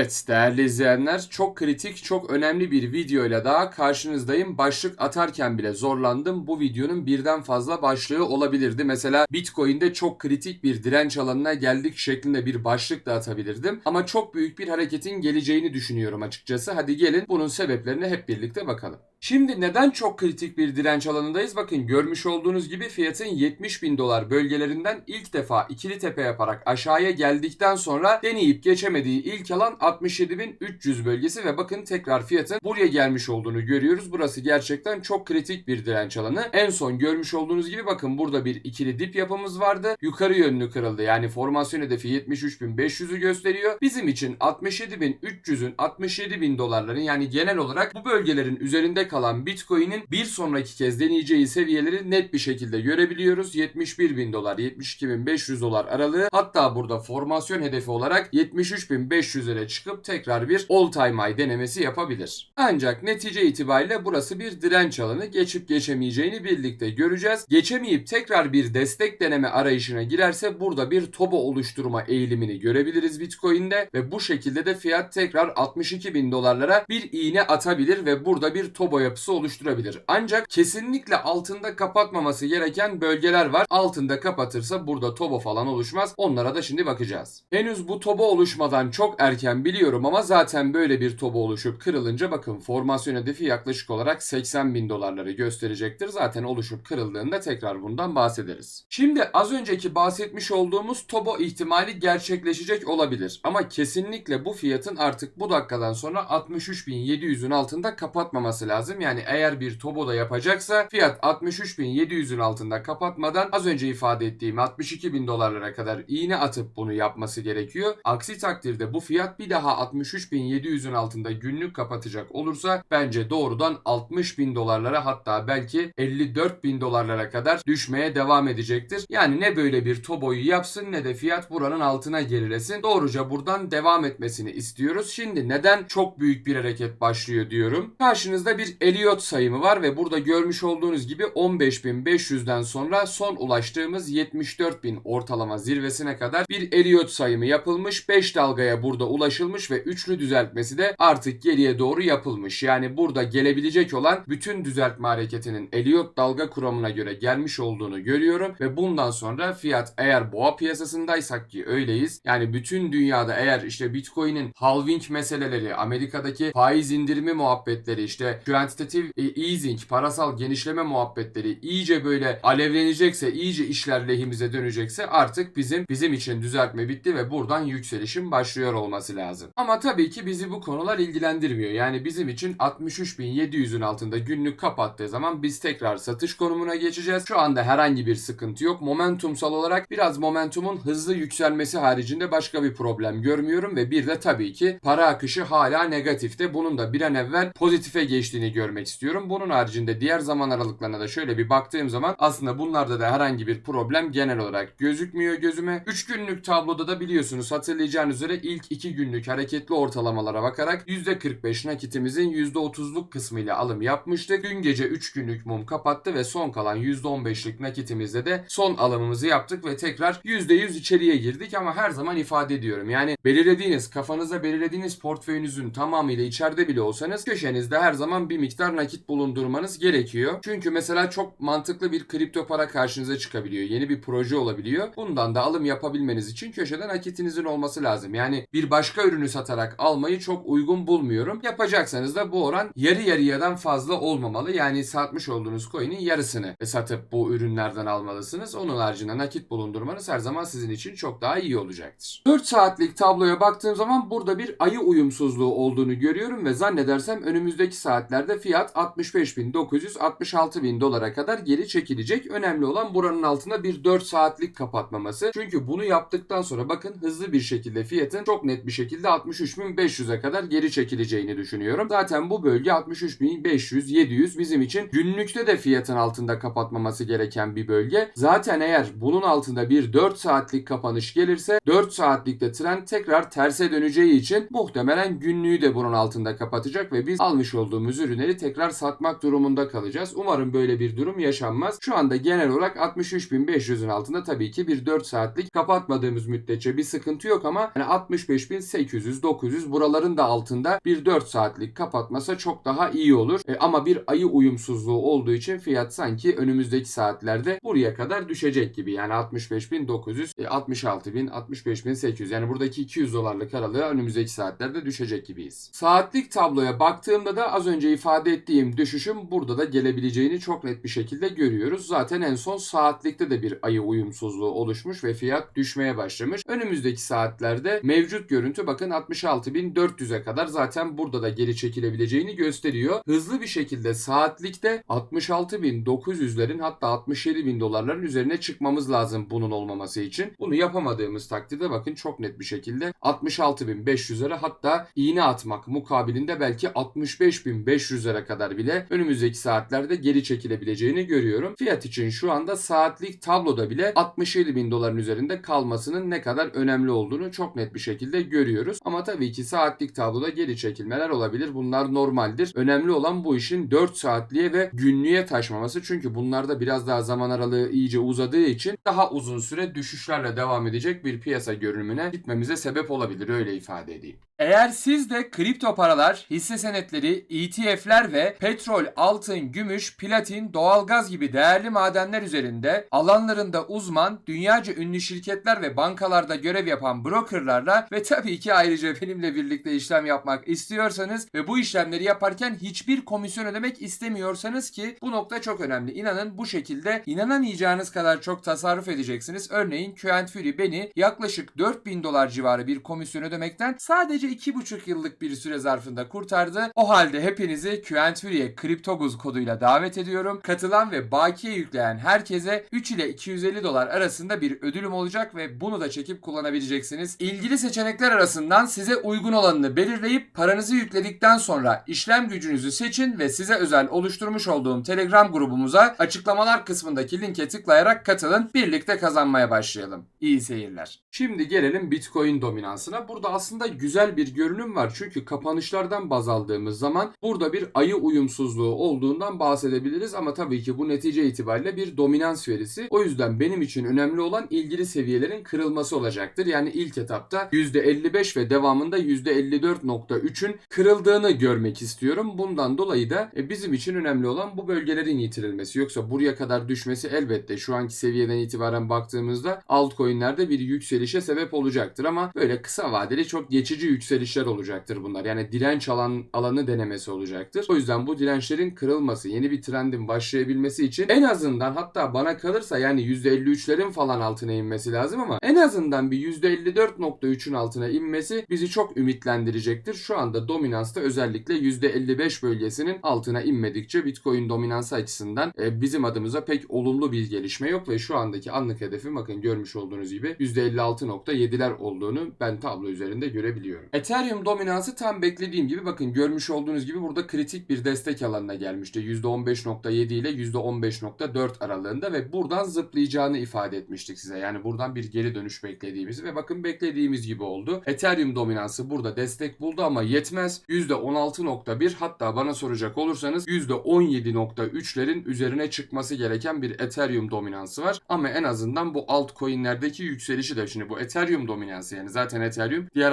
Evet değerli izleyenler çok kritik çok önemli bir videoyla daha karşınızdayım. Başlık atarken bile zorlandım. Bu videonun birden fazla başlığı olabilirdi. Mesela Bitcoin'de çok kritik bir direnç alanına geldik şeklinde bir başlık da atabilirdim. Ama çok büyük bir hareketin geleceğini düşünüyorum açıkçası. Hadi gelin bunun sebeplerine hep birlikte bakalım. Şimdi neden çok kritik bir direnç alanındayız? Bakın görmüş olduğunuz gibi fiyatın 70 bin dolar bölgelerinden ilk defa ikili tepe yaparak aşağıya geldikten sonra deneyip geçemediği ilk alan 67.300 bölgesi ve bakın tekrar fiyatın buraya gelmiş olduğunu görüyoruz. Burası gerçekten çok kritik bir direnç alanı. En son görmüş olduğunuz gibi bakın burada bir ikili dip yapımız vardı. Yukarı yönlü kırıldı. Yani formasyon hedefi 73.500'ü gösteriyor. Bizim için 67.300'ün 67.000 dolarların yani genel olarak bu bölgelerin üzerinde kalan Bitcoin'in bir sonraki kez deneyeceği seviyeleri net bir şekilde görebiliyoruz. 71 bin dolar, 72.500 dolar aralığı. Hatta burada formasyon hedefi olarak 73.500'lere çıkıp tekrar bir all time high denemesi yapabilir. Ancak netice itibariyle burası bir direnç alanı. Geçip geçemeyeceğini birlikte göreceğiz. Geçemeyip tekrar bir destek deneme arayışına girerse burada bir toba oluşturma eğilimini görebiliriz Bitcoin'de ve bu şekilde de fiyat tekrar 62 bin dolarlara bir iğne atabilir ve burada bir toba yapısı oluşturabilir. Ancak kesinlikle altında kapatmaması gereken bölgeler var. Altında kapatırsa burada toba falan oluşmaz. Onlara da şimdi bakacağız. Henüz bu toba oluşmadan çok erken biliyorum ama zaten böyle bir toba oluşup kırılınca bakın formasyon hedefi yaklaşık olarak 80 bin dolarları gösterecektir. Zaten oluşup kırıldığında tekrar bundan bahsederiz. Şimdi az önceki bahsetmiş olduğumuz tobo ihtimali gerçekleşecek olabilir. Ama kesinlikle bu fiyatın artık bu dakikadan sonra 63.700'ün altında kapatmaması lazım. Yani eğer bir tobo da yapacaksa fiyat 63.700'ün altında kapatmadan az önce ifade ettiğim 62.000 dolarlara kadar iğne atıp bunu yapması gerekiyor. Aksi takdirde bu fiyat bir daha 63.700'ün altında günlük kapatacak olursa bence doğrudan 60.000 dolarlara hatta belki 54.000 dolarlara kadar düşmeye devam edecektir. Yani ne böyle bir toboyu yapsın ne de fiyat buranın altına gerilesin. Doğruca buradan devam etmesini istiyoruz. Şimdi neden çok büyük bir hareket başlıyor diyorum. Karşınızda bir Elliot sayımı var ve burada görmüş olduğunuz gibi 15.500'den sonra son ulaştığımız 74.000 ortalama zirvesine kadar bir Elliot sayımı yapılmış. 5 dalgaya burada ulaşılmış ve üçlü düzeltmesi de artık geriye doğru yapılmış. Yani burada gelebilecek olan bütün düzeltme hareketinin Elliot dalga kuramına göre gelmiş olduğunu görüyorum ve bundan sonra fiyat eğer boğa piyasasındaysak ki öyleyiz. Yani bütün dünyada eğer işte Bitcoin'in halving meseleleri, Amerika'daki faiz indirimi muhabbetleri, işte quantitative easing, parasal genişleme muhabbetleri iyice böyle alevlenecekse, iyice işler lehimize dönecekse artık bizim bizim için düzeltme bitti ve buradan yükselişin başlıyor olması lazım. Ama tabii ki bizi bu konular ilgilendirmiyor. Yani bizim için 63.700'ün altında günlük kapattığı zaman biz tekrar satış konumuna geçeceğiz. Şu anda herhangi bir sıkıntı yok. Momentumsal olarak biraz momentumun hızlı yükselmesi haricinde başka bir problem görmüyorum ve bir de tabii ki para akışı hala negatifte. Bunun da bir an evvel pozitife geçtiğini görmek istiyorum. Bunun haricinde diğer zaman aralıklarına da şöyle bir baktığım zaman aslında bunlarda da herhangi bir problem genel olarak gözükmüyor gözüme. 3 günlük tabloda da biliyorsunuz hatırlayacağınız üzere ilk 2 günlük hareketli ortalamalara bakarak %45 nakitimizin %30'luk kısmıyla alım yapmıştık. Dün gece 3 günlük mum kapattı ve son kalan %15'lik nakitimizde de son alımımızı yaptık ve tekrar %100 içeriye girdik ama her zaman ifade ediyorum. Yani belirlediğiniz kafanızda belirlediğiniz portföyünüzün tamamıyla içeride bile olsanız köşenizde her zaman bir miktar nakit bulundurmanız gerekiyor. Çünkü mesela çok mantıklı bir kripto para karşınıza çıkabiliyor. Yeni bir proje olabiliyor. Bundan da alım yapabilmeniz için köşede nakitinizin olması lazım. Yani bir başka ürünü satarak almayı çok uygun bulmuyorum. Yapacaksanız da bu oran yarı yarıyadan fazla olmamalı. Yani satmış olduğunuz coin'in yarısını satıp bu ürünlerden almalısınız. Onun haricinde nakit bulundurmanız her zaman sizin için çok daha iyi olacaktır. 4 saatlik tabloya baktığım zaman burada bir ayı uyumsuzluğu olduğunu görüyorum ve zannedersem önümüzdeki saatlerde fiyat 65.900-66.000 dolara kadar geri çekilecek. Önemli olan buranın altında bir 4 saatlik kapatmaması. Çünkü bunu yaptıktan sonra bakın hızlı bir şekilde fiyatın çok net bir şekilde 63.500'e kadar geri çekileceğini düşünüyorum. Zaten bu bölge 63.500-700 bizim için günlükte de fiyatın altında kapatmaması gereken bir bölge. Zaten eğer bunun altında bir 4 saatlik kapanış gelirse 4 saatlikte trend tekrar terse döneceği için muhtemelen günlüğü de bunun altında kapatacak ve biz almış olduğumuz ürünün ürünleri tekrar satmak durumunda kalacağız. Umarım böyle bir durum yaşanmaz. Şu anda genel olarak 63.500'ün altında tabii ki bir 4 saatlik kapatmadığımız müddetçe bir sıkıntı yok ama yani 65.800 900 buraların da altında bir 4 saatlik kapatmasa çok daha iyi olur. E, ama bir ayı uyumsuzluğu olduğu için fiyat sanki önümüzdeki saatlerde buraya kadar düşecek gibi. Yani 65.900, e, 66.000, 65.800 yani buradaki 200 dolarlık aralığı önümüzdeki saatlerde düşecek gibiyiz. Saatlik tabloya baktığımda da az önce ifade ettiğim düşüşün burada da gelebileceğini çok net bir şekilde görüyoruz. Zaten en son saatlikte de bir ayı uyumsuzluğu oluşmuş ve fiyat düşmeye başlamış. Önümüzdeki saatlerde mevcut görüntü bakın 66.400'e kadar zaten burada da geri çekilebileceğini gösteriyor. Hızlı bir şekilde saatlikte 66.900'lerin hatta 67.000 dolarların üzerine çıkmamız lazım bunun olmaması için. Bunu yapamadığımız takdirde bakın çok net bir şekilde 66.500'lere hatta iğne atmak mukabilinde belki 65.500'lere kadar bile önümüzdeki saatlerde geri çekilebileceğini görüyorum. Fiyat için şu anda saatlik tabloda bile 67.000 doların üzerinde kalmasının ne kadar önemli olduğunu çok net bir şekilde görüyoruz. Ama tabii ki saatlik tabloda geri çekilmeler olabilir. Bunlar normaldir. Önemli olan bu işin 4 saatliğe ve günlüğe taşmaması. Çünkü bunlarda biraz daha zaman aralığı iyice uzadığı için daha uzun süre düşüşlerle devam edecek bir piyasa görünümüne gitmemize sebep olabilir öyle ifade edeyim. Eğer siz de kripto paralar, hisse senetleri, ETF'ler ve petrol, altın, gümüş, platin, doğalgaz gibi değerli madenler üzerinde alanlarında uzman, dünyaca ünlü şirketler ve bankalarda görev yapan brokerlarla ve tabii ki ayrıca benimle birlikte işlem yapmak istiyorsanız ve bu işlemleri yaparken hiçbir komisyon ödemek istemiyorsanız ki bu nokta çok önemli. İnanın bu şekilde inanamayacağınız kadar çok tasarruf edeceksiniz. Örneğin Q Fury beni yaklaşık 4000 dolar civarı bir komisyon ödemekten sadece 2,5 yıllık bir süre zarfında kurtardı. O halde hepinizi Fury'e Kriptoguz koduyla davet ediyorum. Katılan ve bakiye yükleyen herkese 3 ile 250 dolar arasında bir ödülüm olacak ve bunu da çekip kullanabileceksiniz. İlgili seçenekler arasından size uygun olanını belirleyip paranızı yükledikten sonra işlem gücünüzü seçin ve size özel oluşturmuş olduğum Telegram grubumuza açıklamalar kısmındaki linke tıklayarak katılın. Birlikte kazanmaya başlayalım. İyi seyirler. Şimdi gelelim Bitcoin dominansına. Burada aslında güzel bir görünüm var. Çünkü kapanışlardan baz aldığımız zaman burada bir ayı uyumsuzluğu olduğundan bahsedebiliriz ama tabii ki bu netice itibariyle bir dominans verisi. O yüzden benim için önemli olan ilgili seviyelerin kırılması olacaktır. Yani ilk etapta %55 ve devamında %54.3'ün kırıldığını görmek istiyorum. Bundan dolayı da e, bizim için önemli olan bu bölgelerin yitirilmesi. Yoksa buraya kadar düşmesi elbette şu anki seviyeden itibaren baktığımızda altcoin'lerde bir yükselişe sebep olacaktır ama böyle kısa vadeli çok geçici yükselişler olacaktır bunlar. Yani direnç alan alanı denemesi olacaktır. O yüzden bu dirençlerin kırılması, yeni bir trendin başlayabilmesi için en azından hatta bana kalırsa yani %53'lerin falan altına inmesi lazım ama en azından bir %54.3'ün altına inmesi bizi çok ümitlendirecektir. Şu anda dominansta özellikle %55 bölgesinin altına inmedikçe Bitcoin dominansı açısından e, bizim adımıza pek olumlu bir gelişme yok ve şu andaki anlık hedefim bakın görmüş olduğunuz gibi %56.7'ler olduğunu ben tablo üzerinde görebiliyorum. Ethereum dominansı tam beklediğim gibi bakın görmüş olduğunuz gibi burada kritik bir destek alanına gelmişti. %15.7 ile %15.4 aralığında ve buradan zıplayacağını ifade etmiştik size. Yani buradan bir geri dönüş beklediğimizi ve bakın beklediğimiz gibi oldu. Ethereum dominansı burada destek buldu ama yetmez. %16.1 hatta bana soracak olursanız %17.3'lerin üzerine çıkması gereken bir Ethereum dominansı var. Ama en azından bu altcoin'lerdeki yükselişi de şimdi bu Ethereum dominansı yani zaten Ethereum diğer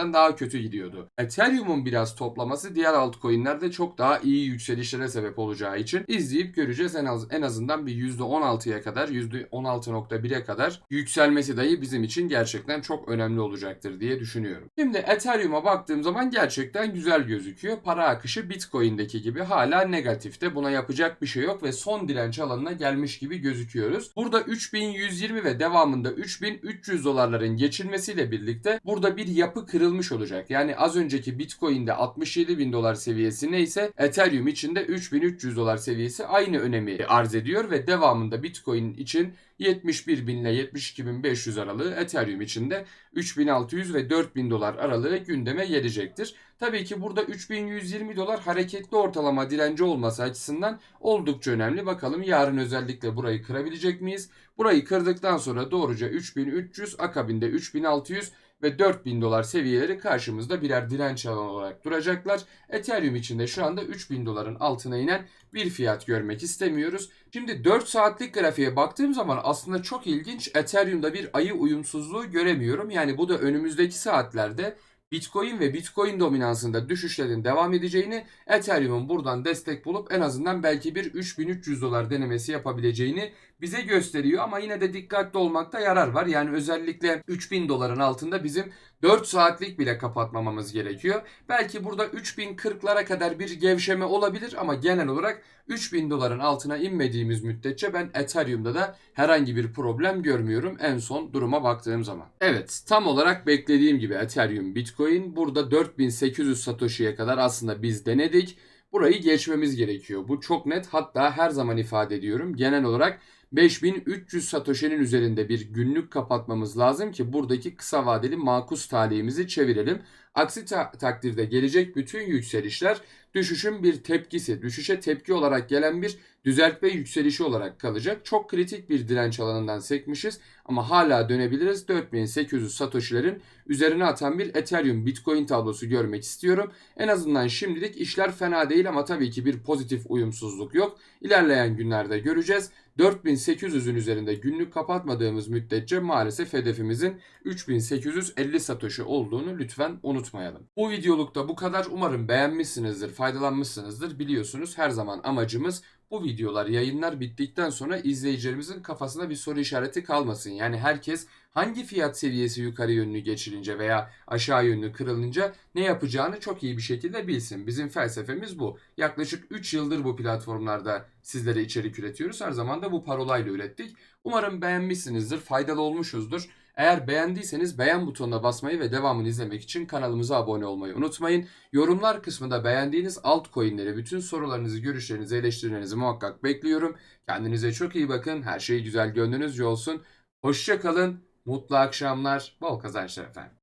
altcoin'lerden daha kötü gidiyordu. Ethereum'un biraz toplaması diğer altcoin'lerde çok daha iyi yükselişlere sebep olacağı için izleyip göreceğiz. En az en azından bir %16'ya kadar, %16.1'e kadar yükselmesi dahi bizim için gerçekten çok önemli olacaktır diye düşünüyorum. Şimdi Ethereum'a baktığım zaman gerçekten güzel gözüküyor. Para akışı Bitcoin'deki gibi hala negatifte. Buna yapacak bir şey yok ve son direnç alanına gelmiş gibi gözüküyoruz. Burada 3120 ve devamında 3300 dolarların geçilmesiyle birlikte burada bir yapı kırılmış olacak. Yani az önceki Bitcoin'de 67 bin dolar seviyesi neyse Ethereum için de 3300 dolar seviyesi aynı önemi arz ediyor ve devamında Bitcoin için 71 bin ile 72 bin 500 aralığı Ethereum için de 3600 ve 4000 dolar aralığı gündeme gelecektir. Tabii ki burada 3120 dolar hareketli ortalama direnci olması açısından oldukça önemli. Bakalım yarın özellikle burayı kırabilecek miyiz? Burayı kırdıktan sonra doğruca 3300 akabinde 3600 ve 4000 dolar seviyeleri karşımızda birer direnç alanı olarak duracaklar. Ethereum için de şu anda 3000 doların altına inen bir fiyat görmek istemiyoruz. Şimdi 4 saatlik grafiğe baktığım zaman aslında çok ilginç Ethereum'da bir ayı uyumsuzluğu göremiyorum. Yani bu da önümüzdeki saatlerde Bitcoin ve Bitcoin dominansında düşüşlerin devam edeceğini, Ethereum'un buradan destek bulup en azından belki bir 3300 dolar denemesi yapabileceğini bize gösteriyor ama yine de dikkatli olmakta yarar var. Yani özellikle 3000 doların altında bizim 4 saatlik bile kapatmamamız gerekiyor. Belki burada 3040'lara kadar bir gevşeme olabilir ama genel olarak 3000 doların altına inmediğimiz müddetçe ben Ethereum'da da herhangi bir problem görmüyorum en son duruma baktığım zaman. Evet tam olarak beklediğim gibi Ethereum Bitcoin burada 4800 Satoshi'ye kadar aslında biz denedik. Burayı geçmemiz gerekiyor. Bu çok net hatta her zaman ifade ediyorum. Genel olarak 5300 Satoshi'nin üzerinde bir günlük kapatmamız lazım ki buradaki kısa vadeli makus talihimizi çevirelim. Aksi ta- takdirde gelecek bütün yükselişler düşüşün bir tepkisi, düşüşe tepki olarak gelen bir düzeltme yükselişi olarak kalacak. Çok kritik bir direnç alanından sekmişiz ama hala dönebiliriz. 4800 Satoshi'lerin üzerine atan bir Ethereum Bitcoin tablosu görmek istiyorum. En azından şimdilik işler fena değil ama tabii ki bir pozitif uyumsuzluk yok. İlerleyen günlerde göreceğiz. 4800'ün üzerinde günlük kapatmadığımız müddetçe maalesef hedefimizin 3850 satoshi olduğunu lütfen unutmayalım. Bu videolukta bu kadar. Umarım beğenmişsinizdir, faydalanmışsınızdır. Biliyorsunuz her zaman amacımız bu videolar yayınlar bittikten sonra izleyicilerimizin kafasında bir soru işareti kalmasın. Yani herkes hangi fiyat seviyesi yukarı yönlü geçilince veya aşağı yönlü kırılınca ne yapacağını çok iyi bir şekilde bilsin. Bizim felsefemiz bu. Yaklaşık 3 yıldır bu platformlarda sizlere içerik üretiyoruz. Her zaman da bu parolayla ürettik. Umarım beğenmişsinizdir, faydalı olmuşuzdur. Eğer beğendiyseniz beğen butonuna basmayı ve devamını izlemek için kanalımıza abone olmayı unutmayın. Yorumlar kısmında beğendiğiniz altcoin'leri, bütün sorularınızı, görüşlerinizi, eleştirilerinizi muhakkak bekliyorum. Kendinize çok iyi bakın. Her şey güzel gönlünüzce olsun. Hoşça kalın. Mutlu akşamlar. Bol kazançlar efendim.